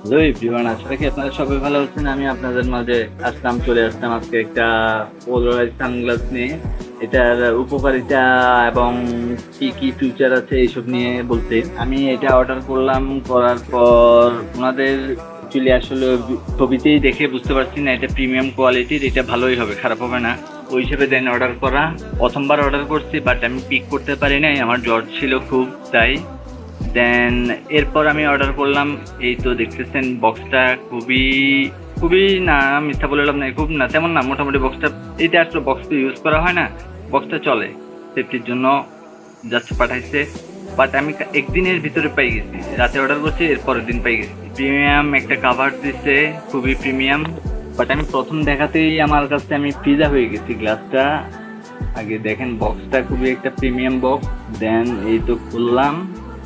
Hello everyone আশা রাখি আপনারা সবাই ভালো আছেন। আমি আপনাদের মাঝে আসলাম, চলে আসলাম আজকে একটা পোলারাইজ সানগ্লাস নিয়ে। এটার উপকারিতা এবং কি কি ফিউচার আছে এইসব নিয়ে বলতে। আমি এটা অর্ডার করলাম, করার পর ওনাদের অ্যাকচুয়ালি আসলে ছবিতেই দেখে বুঝতে পারছি না, এটা প্রিমিয়াম কোয়ালিটির এটা ভালোই হবে, খারাপ হবে না। ওই হিসেবে দেন অর্ডার করা। প্রথমবার অর্ডার করছি বাট আমি পিক করতে পারি নাই, আমার জ্বর ছিল খুব, তাই দেন এরপর আমি অর্ডার করলাম, এই তো দেখতেছেন বক্সটা খুবই খুবই না, মিথ্যা বললাম না খুব না, তেমন না, মোটামুটি বক্সটা এটা আসলে বক্স তো ইউজ করা হয় না বক্সটা চলে সেফটির জন্য জাস্ট পাঠাইছে বাট আমি একদিনের ভিতরে পাই গেছি, রাতে অর্ডার করছি এর পরের দিন পাই গেছি। প্রিমিয়াম একটা কাভার দিচ্ছে খুবই প্রিমিয়াম বাট আমি প্রথম দেখাতেই আমার কাছে আমি ফিজা হয়ে গেছি গ্লাসটা আগে দেখেন বক্সটা খুবই একটা প্রিমিয়াম বক্স দেন এই তো খুললাম।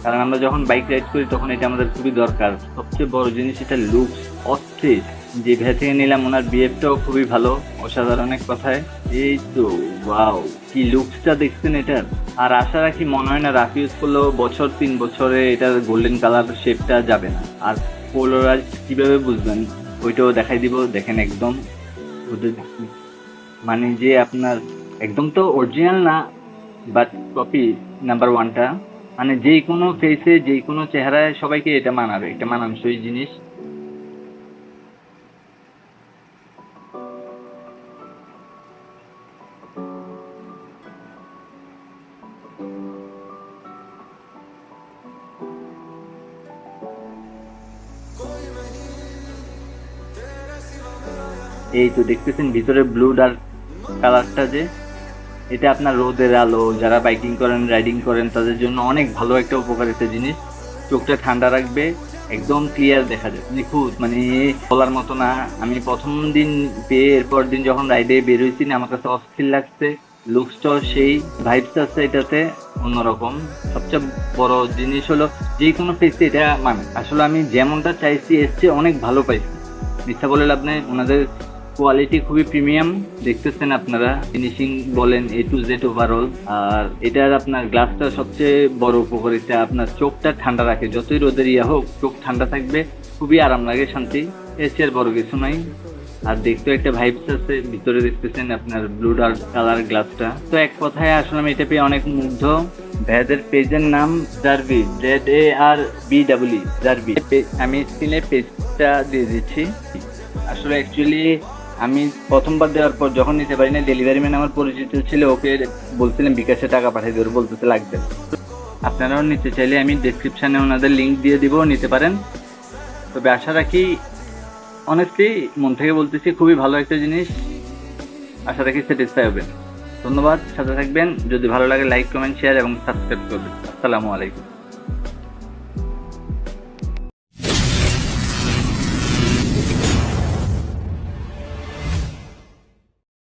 কারণ আমরা যখন বাইক রাইড করি, তখন এটা আমাদের খুবই দরকার। সবচেয়ে বড় জিনিস এটা লুকস অস্থির। যে ভে থেকে নিলাম, ওনার বিহেভটাও খুবই ভালো, অসাধারণ এক কথায়। এই তো ওয়াও কি লুকসটা দেখছেন এটার? আর আশা রাখি মনে হয় না, রাফ ইউজ করলেও বছর, তিন বছরে এটার গোল্ডেন কালার শেপটা যাবে না। আর পোলারাইজ কীভাবে বুঝবেন? ওইটাও দেখাই দিব, দেখেন একদম। মানে যে আপনার, একদম তো অরিজিনাল না বাট কপি নাম্বার ওয়ানটা মানে যে কোনো ফেসে যে কোনো চেহারায় সবাইকে এটা মানাবে, এটা মানানসই জিনিস। এই তো দেখতেছেন ভিতরে ব্লু ডার্ক কালারটা যে। এটা আপনার রোদের আলো, যারা বাইকিং করেন রাইডিং করেন, তাদের জন্য অনেক ভালো একটা উপকারিতা জিনিস। চোখটা ঠান্ডা রাখবে, একদম ক্লিয়ার দেখা যায়। নিখুঁত মানে বলার মতো না। আমি প্রথম দিন পেয়ে এরপর দিন যখন রাইডে বের না আমার কাছে অস্থির লাগছে। লুকসটাও সেই ভাইবস আছে এটাতে, অন্যরকম। সবচেয়ে বড় জিনিস হলো যে কোনো ফেসে এটা মানে আসলে আমি যেমনটা চাইছি চেয়ে অনেক ভালো পাইছি। মিথ্যা বলে লাভ নেই। ওনাদের কোয়ালিটি খুবই প্রিমিয়াম দেখতেছেন আপনারা ফিনিশিং বলেন এ টু জেড ওভারঅল আর এটার আপনার গ্লাসটা সবচেয়ে বড় উপকারিতা আপনার চোখটা ঠান্ডা রাখে। যতই রোদের ইয়া হোক, চোখ ঠান্ডা থাকবে, খুবই আরাম লাগে, শান্তি। আর বড় কিছু নাই। আর দেখতে একটা ভাইবস আছে, ভিতরে দেখতেছেন আপনার ব্লু ডার্ক কালার গ্লাসটা তো এক কথায় আসলে আমি এটা পেয়ে অনেক মুগ্ধ। ভ্যাদের পেজের নাম জার্ভি Z A R B W জার্ভি আমি স্ক্রিনে পেজটা দিয়ে দিচ্ছি। আসলে অ্যাকচুয়ালি আমি প্রথমবার দেওয়ার পর যখন নিতে পারি না ডেলিভারি ম্যান আমার পরিচিত ছিল, ওকে বলছিলাম, বিকাশে টাকা পাঠিয়ে দেবো, বলতেছে, লাগবে। আপনারাও নিতে চাইলে আমি ডেসক্রিপশানে ওনাদের লিঙ্ক দিয়ে দিব, নিতে পারেন। তবে আশা রাখি অনেস্টলি মন থেকে বলতেছি, খুবই ভালো একটা জিনিস। আশা রাখি স্যাটিসফাই হবেন। ধন্যবাদ, সাথে থাকবেন। যদি ভালো লাগে লাইক কমেন্ট শেয়ার এবং সাবস্ক্রাইব করবেন। আসসালামু আলাইকুম।